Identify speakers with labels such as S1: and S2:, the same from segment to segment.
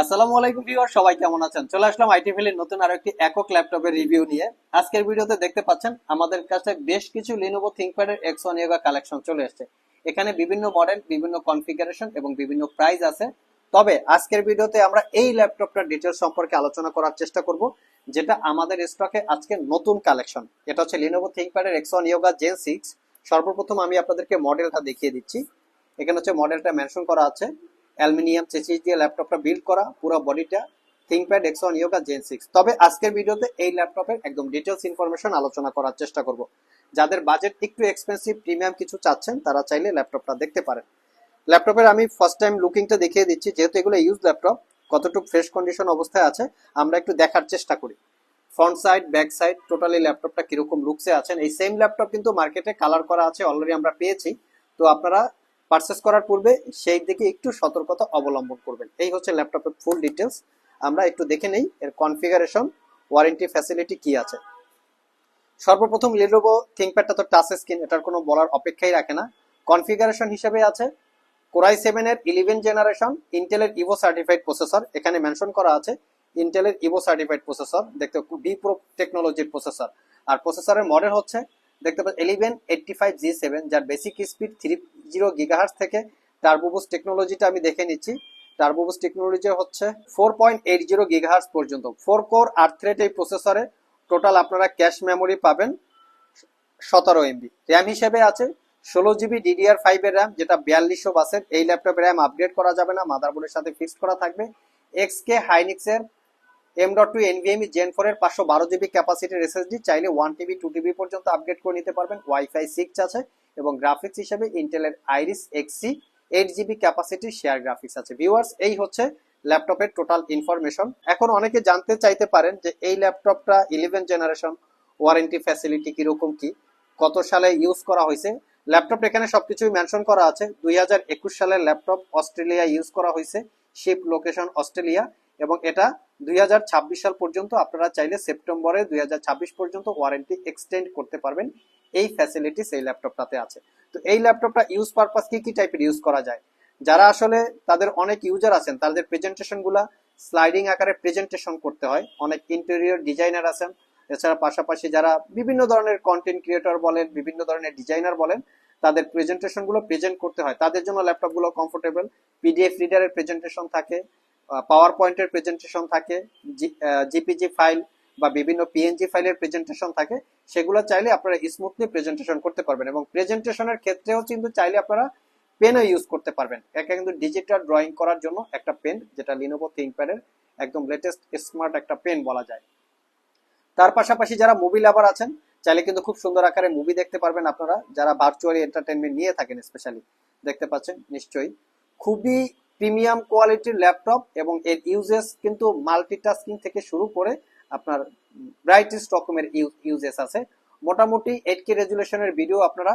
S1: আসসালামু আলাইকুম ভিউয়ার সবাই কেমন আছেন? চলে আসলাম আইটি ভ্যালির নতুন আরও একটি একক ল্যাপটপের রিভিউ নিয়ে। আজকের ভিডিওতে দেখতে পাচ্ছেন, আমাদের কাছে বেশ কিছু লিনোভো থিংকপ্যাডের এক্স ওয়ান ইয়োগা কালেকশন চলে এসেছে। এখানে বিভিন্ন মডেল বিভিন্ন কনফিগারেশন এবং বিভিন্ন প্রাইস আছে। তবে আজকের ভিডিওতে আমরা এই ল্যাপটপটার ডিটেল সম্পর্কে আলোচনা করার চেষ্টা করব, যেটা আমাদের স্টকে আজকে নতুন কালেকশন এটা হচ্ছে Lenovo থিংকপ্যাডের X one Yoga Gen six সর্বপ্রথম আমি আপনাদেরকে মডেলটা দেখিয়ে দিচ্ছি। এখানে হচ্ছে মডেলটা মেনশন করা আছে। অ্যালুমিনিয়াম চেসিস দিয়ে ল্যাপটপটা বিল্ড করা, পুরো বডিটা ThinkPad X one Yoga Gen six তবে আজকের ভিডিওতে এই ল্যাপটপের একদম ডিটেলস ইনফরমেশন আলোচনা করার চেষ্টা করব। যাদের বাজেট একটু এক্সপেন্সিভ প্রিমিয়াম কিছু চাচ্ছেন, তারা চাইলে ল্যাপটপটা দেখতে পারেন। ল্যাপটপের আমি ফার্স্ট টাইম লুকিংটা দেখিয়ে দিচ্ছি, যেহেতু এগুলো ইউজ ল্যাপটপ, কতটুকু ফ্রেশ কন্ডিশন অবস্থায় আছে, আমরা একটু দেখার চেষ্টা করি। Front side back side totally ল্যাপটপটা কীরকম লুকসে আছেন, এই সেম ল্যাপটপ কিন্তু মার্কেটে কালার করা আছে অলরেডি আমরা পেয়েছি। তো আপনারা পারচেস করার পূর্বে সেই দিকে একটু সতর্কতা অবলম্বন করবেন। এই হচ্ছে ল্যাপটপের ফুল ডিটেলস আমরা একটু দেখে নেই এর কনফিগারেশন ওয়ারেন্টি ফ্যাসিলিটি কি আছে। সর্বপ্রথম লিনোভো থিংকপ্যাডটা তো টাচ স্ক্রিন এটার কোনো বলার অপেক্ষাই রাখে না। কনফিগারেশন হিসেবে আছে কোরাই সেভেনের ইলেভেন জেনারেশন ইন্টেলের ইভো সার্টিফাইড প্রসেসর এখানে মেনশন করা আছে ইন্টেলের ইভো সার্টিফাইড প্রসেসর দেখতে বি প্রো টেকনোলজির প্রসেসর আর প্রসেসরের মডেল হচ্ছে দেখতে পাচ্ছেন eleven eighty five G seven যার basic speed three zero gigahertz থেকে টার্বোবুস টেকনোলজিটা আমি দেখে নিচ্ছি। টার্বোবুস টেকনোলজি হচ্ছে four point eight zero gigahertz পর্যন্ত। ফোর কোর আট থ্রেড এই প্রসেসরে টোটাল আপনারা ক্যাশ মেমোরি পাবেন সতেরো এমবি র্যাম হিসেবে আছে ষোলো জিবি ডিডিআর ফাইভ এর র্যাম যেটা বিয়াল্লিশশো বাসের এই ল্যাপটপের র্যাম আপগ্রেড করা যাবে না মাদারবোর্ডের সাথে ফিক্সড করা থাকবে। X K হাইনিক্সের M dot two NVMe Gen four এর পাঁচশো বারো জিবি ক্যাপাসিটির এসএসডি চাইলে ওয়ান টিবি টু টিবি পর্যন্ত আপগ্রেড করে নিতে পারবেন। ওয়াইফাই সিক্স আছে এবং গ্রাফিক্স হিসেবে ইন্টেলের আইরিস এক্সি এইট জিবি ক্যাপাসিটির শেয়ার গ্রাফিক্স আছে। ভিউয়ার্স এই হচ্ছে ল্যাপটপের টোটাল ইনফরমেশন এখন অনেকে জানতে চাইতে পারেন যে এই ল্যাপটপটা ইলেভেন জেনারেশন ওয়ারেন্টি ফ্যাসিলিটি কীরকম কি, কত সালে ইউজ করা হয়েছে। ল্যাপটপ এখানে সবকিছুই মেনশন করা আছে। দুই হাজার একুশ সালের ল্যাপটপ অস্ট্রেলিয়া ইউজ করা হয়েছে। শিপ লোকেশন অস্ট্রেলিয়া এবং এটা দুই হাজার ছাব্বিশ সাল পর্যন্ত আপনারা চাইলে সেপ্টেম্বরে দুই হাজার ছাব্বিশ পর্যন্ত ওয়ারেন্টি এক্সটেন্ড করতে পারবেন। এই ফ্যাসিলিটিস এই ল্যাপটপটাতে আছে। তো এই ল্যাপটপটা ইউজ পারপাস কি কি টাইপের ইউজ করা যায়? যারা আসলে তাদের অনেক ইউজার আছেন, তাদের প্রেজেন্টেশনগুলা স্লাইডিং আকারে প্রেজেন্টেশন করতে হয়। অনেক ইন্টেরিয়র ডিজাইনার আছেন। এছাড়া পাশাপাশি যারা বিভিন্ন ধরনের কন্টেন্ট ক্রিয়েটর বলেন, বিভিন্ন ধরনের ডিজাইনার বলেন, তাদের প্রেজেন্টেশনগুলো প্রেজেন্ট করতে হয়। তাদের জন্য ল্যাপটপগুলো কমফোর্টেবল পিডিএফ রিডারের প্রেজেন্টেশন থাকে। পাওয়ার পয়েন্টের প্রেজেন্টেশন থাকে জিপিজি ফাইল বা বিভিন্ন পিএনজি ফাইলের প্রেজেন্টেশন থাকে, সেগুলো চাইলে আপনারা স্মুথলি প্রেজেন্টেশন করতে পারবেন এবং প্রেজেন্টেশনের ক্ষেত্রেও কিন্তু চাইলে আপনারা পেনও ইউজ করতে পারবেন। এটা কিন্তু ডিজিটাল ড্রয়িং করার জন্য একটা পেন যেটা লিনোভো থিংকপ্যাডের একদম লেটেস্ট স্মার্ট একটা পেন বলা যায়। তার পাশাপাশি যারা মুভি লাভার আছেন, চাইলে কিন্তু খুব সুন্দর আকারে মুভি দেখতে পারবেন আপনারা। যারা ভার্চুয়ালি এন্টারটেনমেন্ট নিয়ে থাকেন স্পেশালি দেখতে পাচ্ছেন, নিশ্চয়ই। খুবই প্রিমিয়াম কোয়ালিটির ল্যাপটপ এবং এর ইউজেস কিন্তু মাল্টিটাস্কিং থেকে শুরু করে আপনার ব্রাইটেস্ট রকমের ইউজেস আছে। মোটামুটি এইট কে রেজুলেশনের ভিডিও আপনারা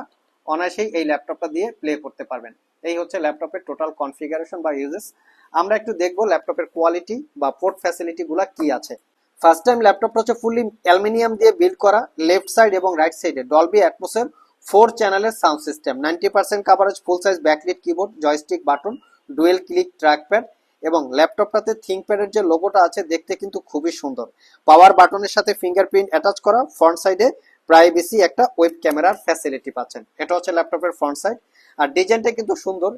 S1: অনায়াসেই এই ল্যাপটপটা দিয়ে প্লে করতে পারবেন। এই হচ্ছে ল্যাপটপের টোটাল কনফিগারেশন বা ইউজেস আমরা একটু দেখব ল্যাপটপের কোয়ালিটি বা পোর্ট ফ্যাসিলিটি গুলা কি আছে। ফার্স্ট টাইম ল্যাপটপটা হচ্ছে ফুললি অ্যালুমিনিয়াম দিয়ে বিল্ড করা লেফট সাইড এবং রাইট সাইডে ডলবি অ্যাটমোসের ফোর চ্যানেলের sound system ninety percent coverage full size backlit keyboard joystick button dual click trackpad এবং ল্যাপটপটাতে থিংকপ্যাডের যে লোগোটা আছে দেখতে কিন্তু খুবই সুন্দর। পাওয়ার বাটনের সাথে ফিঙ্গারপ্রিন্ট অ্যাটাচ করা, ফ্রন্ট সাইডে প্রাইভেসি একটা ওয়েব ক্যামেরার ফ্যাসিলিটি পাচ্ছেন। এটা হচ্ছে ল্যাপটপের ফ্রন্ট সাইড। আর ডিজাইনটা কিন্তু সুন্দর।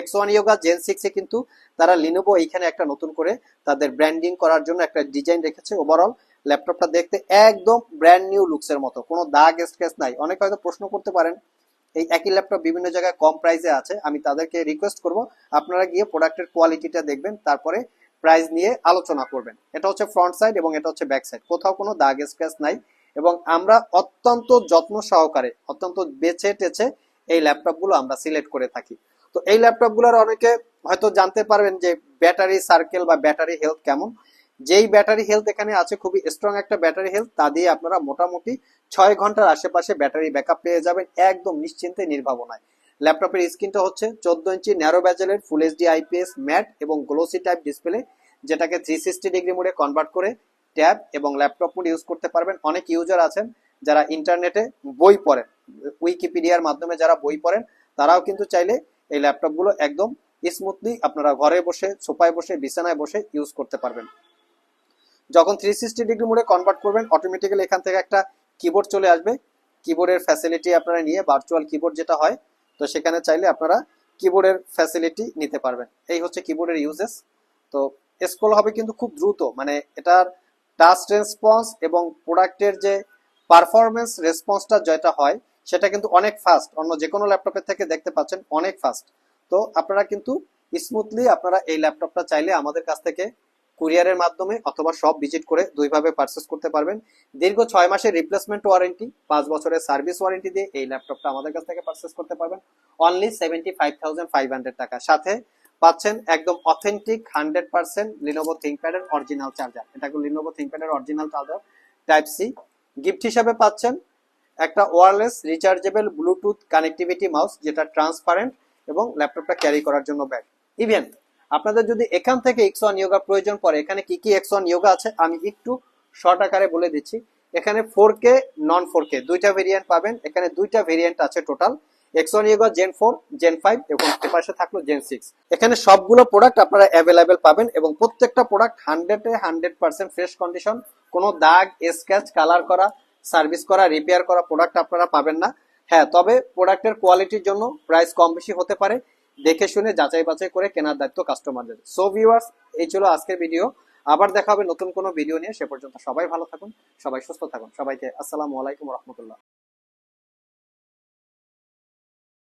S1: এক্স ওয়ান ইয়োগা জেন সিক্সে কিন্তু তারা লিনোভো এইখানে একটা নতুন করে তাদের ব্র্যান্ডিং করার জন্য একটা ডিজাইন রেখেছে ওভারঅল ল্যাপটপটা দেখতে একদম ব্র্যান্ড নিউ লুকসের মতো। কোনো দাগ স্ক্র্যাচ নাই। অনেকে হয়তো প্রশ্ন করতে পারেন এই একই ল্যাপটপ বিভিন্ন জায়গায় কম প্রাইসে আছে, আমি তাদেরকে রিকোয়েস্ট করব, আপনারা গিয়ে প্রোডাক্টের কোয়ালিটিটা দেখবেন, তারপরে প্রাইস নিয়ে আলোচনা করবেন। এটা হচ্ছে ফ্রন্ট সাইড এবং এটা হচ্ছে ব্যাক সাইড কোথাও কোনো দাগ স্ক্র্যাচ নাই এবং আমরা অত্যন্ত যত্ন সহকারে, অত্যন্ত বেছে টেছে এই ল্যাপটপগুলো আমরা সিলেক্ট করে থাকি। তো এই ল্যাপটপগুলোর অনেকে হয়তো জানতে পারবেন যে ব্যাটারি সার্কেল বা ব্যাটারি হেলথ কেমন। যেই ব্যাটারি হেলথ এখানে আছে, খুবই স্ট্রং একটা ব্যাটারি হেলথ তা দিয়ে আপনারা মোটামুটি ছয় ঘণ্টার আশেপাশে ব্যাটারি ব্যাকআপ পেয়ে যাবেন একদম নিশ্চিন্তে নির্ভাবনায়। ল্যাপটপের স্ক্রিনটা হচ্ছে চোদ্দ ইঞ্চি ন্যারো ব্যাজেলের ফুল এইচডি আইপিএস ম্যাট এবং গ্লোসি টাইপ ডিসপ্লে যেটাকে থ্রি সিক্সটি ডিগ্রি মোডে কনভার্ট করে ট্যাব এবং ল্যাপটপ মোড ইউজ করতে পারবেন। অনেক ইউজার আছেন যারা ইন্টারনেটে বই পড়েন উইকিপিডিয়ার মাধ্যমে যারা বই পড়েন, তারাও কিন্তু চাইলে এই ল্যাপটপগুলো একদম স্মুথলি আপনারা ঘরে বসে, সোফায় বসে, বিছানায় বসে ইউজ করতে পারবেন। যখন থ্রি সিক্সটি ডিগ্রি মোডে কনভার্ট করবেন অটোমেটিক্যালি এখান থেকে একটা কিবোর্ড চলে আসবে। কিবোর্ডের ফ্যাসিলিটি আপনারা নিয়ে ভার্চুয়াল কিবোর্ড যেটা হয়, তো সেখানে চাইলে আপনারা কিবোর্ডের ফ্যাসিলিটি নিতে পারবেন। এই হচ্ছে কিবোর্ডের ইউজেস তো স্ক্রল হবে কিন্তু খুব দ্রুত মানে এটার টাচ রেসপন্স এবং প্রোডাক্টের যে পারফরমেন্স রেসপন্সটা যেটা হয়, সেটা কিন্তু অনেক ফাস্ট অন্য যে কোনো ল্যাপটপের থেকে দেখতে পাচ্ছেন, অনেক ফাস্ট তো আপনারা কিন্তু স্মুথলি আপনারা এই ল্যাপটপটা চাইলে আমাদের কাছ থেকে কুরিয়ারের মাধ্যমে অথবা সব ভিজিট করে দুইভাবে পারচেস করতে পারবেন। দীর্ঘ ছয় মাসের রিপ্লেসমেন্ট ওয়ারেন্টি পাঁচ বছরের সার্ভিস ওয়ারেন্টি দিয়ে এই ল্যাপটপটা আমাদের কাছ থেকে পারচেস করতে পারবেন। Only seventy five thousand five hundred টাকা। সাথে পাচ্ছেন একদম অথেন্টিক হান্ড্রেড পার্সেন্ট লিনোভো থিঙ্কপ্যাডের অরিজিনাল চার্জার এটা Lenovo থিঙ্কপ্যাডের original charger type C gift হিসাবে পাচ্ছেন একটা wireless rechargeable Bluetooth connectivity mouse যেটা ট্রান্সপারেন্ট এবং ল্যাপটপটা ক্যারি করার জন্য ব্যাগ ইভেন আপনাদের যদি এখান থেকে এক্স ওয়ান ইয়োগা প্রয়োজন পড়ে, এখানে কি কি এক্স ওয়ান ইয়োগা আছে, আমি একটু শর্ট আকারে বলে দিচ্ছি। এখানে ফোর কে নন ফোর কে দুইটা ভেরিয়েন্ট পাবেন। এখানে দুইটা ভেরিয়েন্ট আছে total X one Yoga Gen four Gen five এবং পাশে থাকল জেন সিক্স এখানে সবগুলো প্রোডাক্ট আপনারা অ্যাভেলেবেল পাবেন, এবং প্রত্যেকটা প্রোডাক্ট হান্ড্রেডে হান্ড্রেড পার্সেন্ট ফ্রেশ কন্ডিশন কোনো দাগ স্ক্যাচ কালার করা সার্ভিস করা রিপেয়ার করা প্রোডাক্ট আপনারা পাবেন না। হ্যাঁ তবে প্রোডাক্টের কোয়ালিটির জন্য প্রাইস কম বেশি হতে পারে। দেখে শুনে যাচাই বাছাই করে কেনার দায়িত্ব কাস্টমারদের সো ভিউয়ার্স এই ছিল আজকের ভিডিও আবার দেখা হবে নতুন কোনো ভিডিও নিয়ে। সে পর্যন্ত সবাই ভালো থাকুন, সবাই সুস্থ থাকুন। সবাইকে আসসালামু আলাইকুম রহমতুল্লাহ।